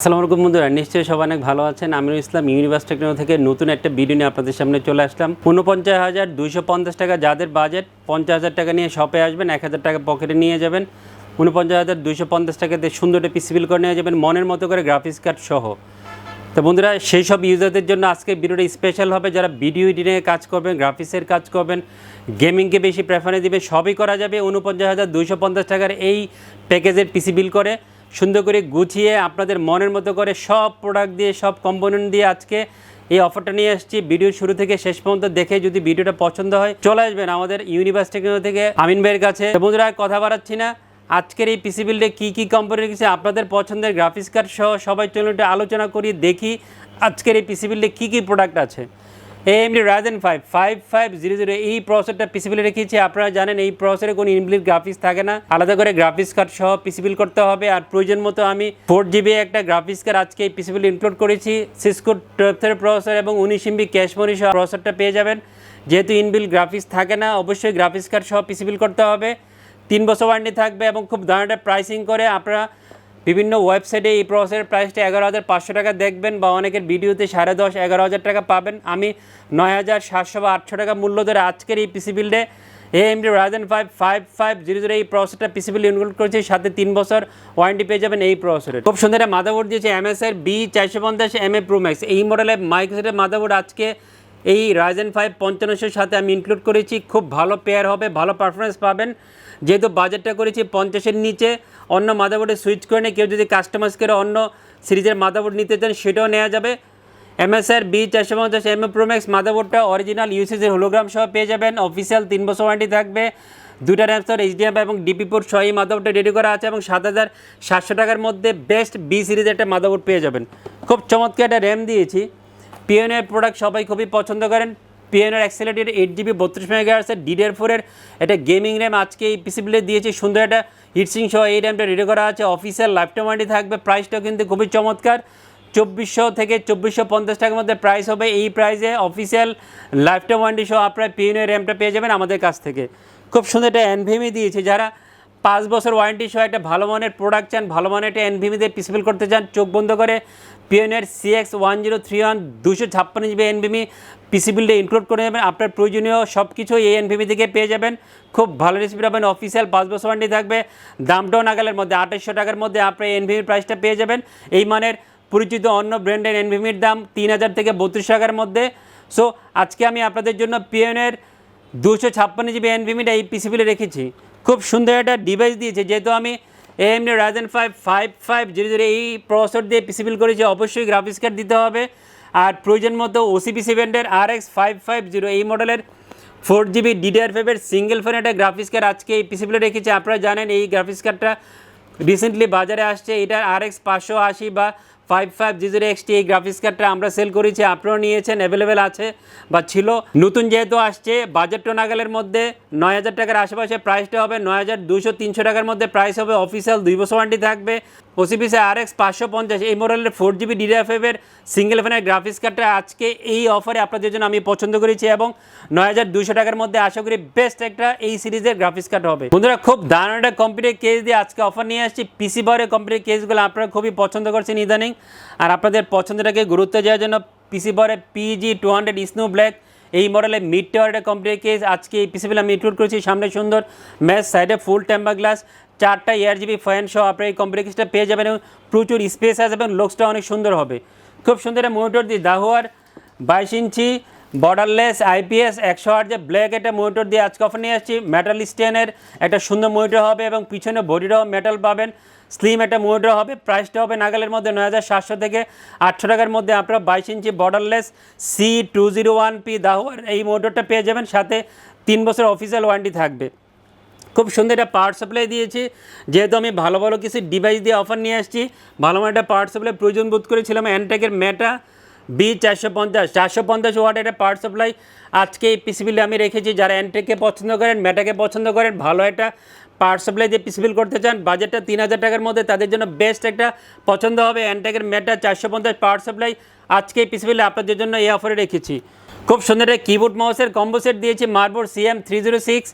আসসালামু আলাইকুম বন্ধুরা, নিশ্চয়ই সবাই অনেক ভালো আছেন। আমিরুল ইসলাম ইউনিভার্স টেকনো থেকে নতুন একটা ভিডিও নিয়ে আপনাদের সামনে চলে আসলাম। উনপঞ্চাশ হাজার দুইশো পঞ্চাশ টাকা যাদের বাজেট পঞ্চাশ হাজার টাকা নিয়ে শপে আসবেন, এক হাজার টাকা পকেটে নিয়ে যাবেন। উনপঞ্চাশ হাজার দুইশো পঞ্চাশ টাকাতে সুন্দর একটা পিসিবিল করে নিয়ে যাবেন, মনের মতো করে গ্রাফিক্স কার্ড সহ। তো বন্ধুরা সেই সব ইউজারদের জন্য আজকে ভিডিওটা স্পেশাল হবে। যারা ভিডিও এডিটিংয়ে কাজ করবেন গ্রাফিক্সের কাজ করবেন গেমিংকে বেশি প্রেফারেন্স দিবে সবই করা যাবে। উনপঞ্চাশ হাজার দুইশো পঞ্চাশ টাকার এই প্যাকেজের পিসি বিল করে। সুন্দর করে গুছিয়ে আপনাদের মনের মতো করে সব প্রোডাক্ট দিয়ে, সব কম্পোনেন্ট দিয়ে আজকে এই অফারটা নিয়ে আসছি ভিডিও শুরু থেকে শেষ পর্যন্ত দেখে যদি ভিডিওটা পছন্দ হয়, চলে আসবেন আমাদের ইউনিভার্স টেকনো থেকে আমিন ভাইয়ের কাছে। বন্ধুরা কথা বাড়াচ্ছি না। আজকের এই পিসি বিল্ডে কী কী কোম্পানি রেখেছে, আপনাদের পছন্দের গ্রাফিক্স কার্ড সহ সবাই চলুন আলোচনা করি, দেখি আজকের এই পিসি বিল্ডে কী কী প্রোডাক্ট আছে। AMD Ryzen five five five zero zero এই প্রসেসরটা পিসিবিল রেখেছি। আপনারা জানেন এই প্রসেসরে কোনো ইনবিল্ট গ্রাফিক্স থাকে না। আলাদা করে গ্রাফিক্স কার্ড সহ পিসিবিল করতে হবে। আর প্রয়োজন মতো আমি ফোর জিবি একটা গ্রাফিক্স কার্ড আজকে এই পিসিবিল ইনক্লুড করেছি। সিসকো টুয়েলভের প্রসেসর এবং উনিশ এমবি ক্যাশ মনি সহ প্রসেসরটা পেয়ে যাবেন। যেহেতু ইনবিল গ্রাফিক্স থাকে না, অবশ্যই গ্রাফিক্স কার্ড সহ পিসিবিল করতে হবে। তিন বছর ওয়ারেন্টি থাকবে এবং খুব দারুণ প্রাইসিং করে। আপনারা বিভিন্ন ওয়েবসাইটে এই প্রসেসের প্রাইসটা এগারো হাজার পাঁচশো টাকা দেখবেন বা অনেকের ভিডিওতে সাড়ে দশ, এগারো হাজার টাকা পাবেন। আমি নয় হাজার সাতশো বা আটশো টাকা মূল্য ধরে আজকের এই PC বিল্ডে M AMD Ryzen five five five zero zero এই প্রসেসটা পিসি বিল ইনক্লুড করেছি। সাথে তিন বছর ওয়ারেন্টি পেয়ে যাবেন এই প্রসেসরের খুব সুন্দর মাদাবোর্ড দিয়েছে এমএসএর বি চারশো পঞ্চাশ এম এ প্রো ম্যাক্স এই মডেলের মাইক্রোসেটের মাদাবোর্ড আজকে এই রাইজেন ফাইভ পঞ্চান্নশোর সাথে আমি ইনক্লুড করেছি। খুব ভালো পেয়ার হবে, ভালো পারফরমেন্স পাবেন। যেহেতু বাজেটটা করেছি পঞ্চাশের নিচে, অন্য মাদাবোর্ডে সুইচ করে নিয়ে কেউ যদি কাস্টমাইজ করে অন্য সিরিজের মাদাবোর্ড নিতে চান, সেটাও নেওয়া যাবে। এমএসআর বি চারশো পঞ্চাশ এম প্রোম্যাক্স মাদাবোর্ডটা অরিজিনাল ইউসিসের হোলোগ্রাম সহ পেয়ে যাবেন। অফিসিয়াল তিন বছর ওয়ারেন্টি থাকবে। দুইটা র্যামসর এইচডিএম এবং ডিপি পোর্ট সহ এই মাদাবোর্ডটা রেডি করা আছে এবং সাত হাজার সাতশো টাকার মধ্যে বেস্ট বি সিরিজের একটা মাদাবোর্ড পেয়ে যাবেন। খুব চমৎকার একটা র্যাম দিয়েছি। পিএনের প্রোডাক্ট সবাই খুবই পছন্দ করেন। পিএনের অ্যাক্সেলেটেড এইট জিবি বত্রিশ মেগাহার্সের ডিডিআর ফোরের একটা গেমিং র্যাম আজকে এই পিসিবিলে দিয়েছে। সুন্দর একটা হিটসিং সহ এই র্যামটা রেডি করা আছে। অফিসিয়াল লাইফটাইম ওয়ারেন্টি থাকবে। প্রাইসটাও কিন্তু খুবই চমৎকার। চব্বিশশো থেকে চব্বিশশো পঞ্চাশ টাকার মধ্যে প্রাইস হবে। এই প্রাইসে অফিসিয়াল লাইফটাইম ওয়ারেন্টি সহ আপনারা পিএনের র্যামটা পেয়ে যাবেন আমাদের কাছ থেকে। খুব সুন্দর একটা এনভিএমই দিয়েছে। যারা পাঁচ বছর ওয়ারেন্টি সহ একটা ভালো মানের প্রোডাক্ট চান, ভালো মানের একটা এনভিমিতে পিসিবিল করতে চান, চোখ বন্ধ করে পিএনের CX one zero three one দুশো ছাপ্পান্ন জিবি এনভিমি পিসিবিলটা ইনক্লুড করে নেবেন। আপনার প্রয়োজনীয় সব কিছু এই এনভিমি থেকে পেয়ে যাবেন। খুব ভালো রেসিপি পাবেন। অফিসিয়াল পাঁচ বছর ওয়ারেন্টি থাকবে। দামটাও নাগালের মধ্যে আঠাশশো টাকার মধ্যে আপনার এনভিমির প্রাইসটা পেয়ে যাবেন। এই মানের পরিচিত অন্য ব্র্যান্ডের এনভিমির দাম তিন হাজার থেকে বত্রিশ টাকার মধ্যে। সো আজকে আমি আপনাদের জন্য পিএনের দুশো ছাপ্পান্ন জিবি এনভিমিটা এই পিসিবিলে রেখেছি। খুব সুন্দর একটা ডিভাইস দিয়েছে। যেহেতু আমি এমনি Ryzen five five five zero zero এই প্রসেসর দিয়ে পিসিবিল করেছে, অবশ্যই গ্রাফিক্স কার্ড দিতে হবে। আর প্রয়োজন মতো OCP সেভেন্টের R X five five zero এই মডেলের ফোর জিবি ডিডিআর ফাইভের সিঙ্গেল ফোন একটা গ্রাফিক্স কার্ড আজকে এই পিসিবিলে রেখেছে। আপনারা জানেন এই গ্রাফিক্স কার্ডটা রিসেন্টলি বাজারে আসছে। এটার আর এক্স পাঁচশো আশি বা five five G zero XT এই গ্রাফিক্স কার্ডটা আমরা সেল করেছি, আপনারাও নিয়েছেন অ্যাভেলেবেল আছে বা ছিল। নতুন যেহেতু আসছে বাজেট নাগালের মধ্যে নয় হাজার টাকার আশেপাশে প্রাইসটা হবে, নয় হাজার দুশো তিনশো টাকার মধ্যে প্রাইস হবে অফিসিয়াল দুই বছর ওয়ারেন্টি থাকবে। ওসিপিসে আর এক্স পাঁচশো পঞ্চাশ এই মডেলের ফোর জিবি ডিডিএফএফের সিঙ্গেল ফ্যানের গ্রাফিক্স কার্ডটা আজকে এই অফারে আপনাদের জন্য আমি পছন্দ করেছি এবং নয় হাজার দুশো টাকার মধ্যে আশা করি বেস্ট একটা এই সিরিজের গ্রাফিক্স কার্ড হবে। বন্ধুরা, খুব দারুণ একটা কম্পিউটার কেস দিয়ে আজকে অফার নিয়ে আসছি। পিসি বরের কম্পিউটার কেসগুলো আপনারা খুবই পছন্দ করছেন ইদানিং। আর আপনাদের পছন্দটাকে গুরুত্ব দেওয়ার জন্য পিসি বরে PG two hundred snow black এই মডেলে মিড টাওয়ারের কমপ্লিট কেস আজকে এই পিসিবিল আমি ইনক্লুড করেছি, সামনে সুন্দর ম্যাচ সাইডে ফুল টেম্পার গ্লাস চারটা এয়ার জিবি ফ্যান সহ আপনার এই কমপ্লিট কেসটা পেয়ে যাবেন এবং প্রচুর স্পেস আসবেন এবং লুকসটা অনেক সুন্দর হবে। খুব সুন্দর মনিটর দিয়ে দাহোয়ার বাইশ ইঞ্চি বর্ডারলেস আইপিএস একশো আট যে ব্ল্যাক একটা মনিটর দিয়ে আজকে অফার নিয়ে আসছি মেটাল স্টেনের একটা সুন্দর মনিটর হবে এবং পিছনে বডিটাও মেটাল পাবেন স্লিম একটা মনিটর হবে প্রাইসটা হবে নাগালের মধ্যে নয় হাজার সাতশো থেকে আটশো টাকার মধ্যে আপনারা বাইশ ইঞ্চি borderless C two zero one P দাহুয়ার এই মনিটরটা পেয়ে যাবেন, সাথে তিন বছর অফিসিয়াল ওয়ারেন্টি থাকবে। খুব সুন্দর একটা পাওয়ার সাপ্লাই দিয়েছি, যেহেতু আমি ভালো ভালো কিছু ডিভাইস দিয়ে অফার নিয়ে আসছি, ভালো মানে একটা পাওয়ার সাপ্লাই প্রয়োজন বোধ করেছিলাম অ্যান্টেকের মেটা বি চারশো পঞ্চাশ চারশো পঞ্চাশ ওয়াট একটা পাওয়ার সাপ্লাই আজকে এই পিসিবিলে আমি রেখেছি। যারা অ্যান্টেককে পছন্দ করেন মেটাকে পছন্দ করেন, ভালো একটা পাওয়ার সাপ্লাই দিয়ে পিসিবিল করতে চান বাজেটটা তিন হাজার টাকার মধ্যে তাদের জন্য বেস্ট একটা পছন্দ হবে অ্যান্টেকের মেটা চারশো পঞ্চাশ পাওয়ার সাপ্লাই আজকে এই পিসিবিলে আপনাদের জন্য এই অফারে রেখেছি। খুব সুন্দর একটা কিবোর্ড মাউসের কম্বো সেট দিয়েছি motherboard CM three zero six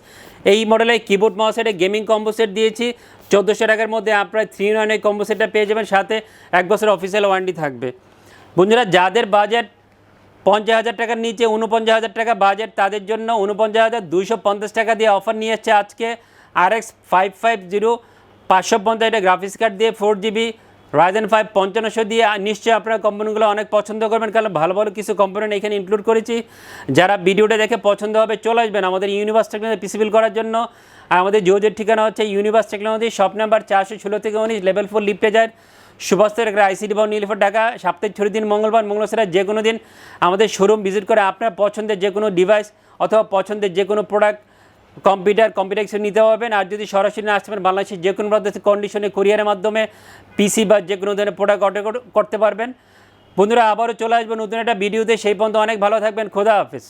এই মডেলের কিবোর্ড মাউসের গেমিং কম্বো সেট দিয়েছি। চোদ্দোশো টাকার মধ্যে আপনার থ্রি নাইন এই কম্বো সেটটা পেয়ে যাবেন, সাথে এক বছর অফিসিয়াল ওয়ারেন্টি থাকবে। বন্ধুরা, যাদের বাজেট পঞ্চাশ হাজার টাকার নিচে উনপঞ্চাশ হাজার টাকা বাজেট তাদের জন্য উনপঞ্চাশ হাজার দুইশো পঞ্চাশ টাকা দিয়ে অফার নিয়ে এসছে আজকে আর এক্স ফাইভ ফাইভ জিরো পাঁচশো পঞ্চাশ এটা গ্রাফিক্স কার্ড দিয়ে ফোর জিবি রাইজেন ফাইভ পঞ্চান্নশো দিয়ে। নিশ্চয়ই আপনারা কোম্পানিগুলো অনেক পছন্দ করবেন, কারণ ভালো ভালো কিছু কোম্পানি এখানে ইনক্লুড করেছি। যারা ভিডিওটা দেখে পছন্দ হবে, চলে আসবেন আমাদের ইউনিভার্স টেকনোলজি পিসিবিল করার জন্য। আমাদের যোজের ঠিকানা হচ্ছে ইউনিভার্স টেকনোলজি শপ নাম্বার চারশো ষোলো থেকে উনিশ লেভেল ফোর লিফটে যায় সুভাষের আইসিডি বা নীলফার ঢাকা। সপ্তাহে ছুটির দিন মঙ্গলবার মঙ্গলবার যে কোনো দিন আমাদের শোরুম ভিজিট করে আপনার পছন্দের যে কোনো ডিভাইস অথবা পছন্দের যে কোনো প্রোডাক্ট কম্পিউটার কম্পিউটার হিসেবে নিতে পারবেন। আর যদি সরাসরি না আসতে পারেন, বাংলাদেশের যে কোনো প্রদেশের কন্ডিশনে কুরিয়ারের মাধ্যমে পিসি বা যে কোনো ধরনের প্রোডাক্ট অর্ডার করতে পারবেন। বন্ধুরা, আবারও চলে আসবেন নতুন একটা ভিডিওতে সেই পর্যন্ত অনেক ভালো থাকবেন। খোদা হাফিজ।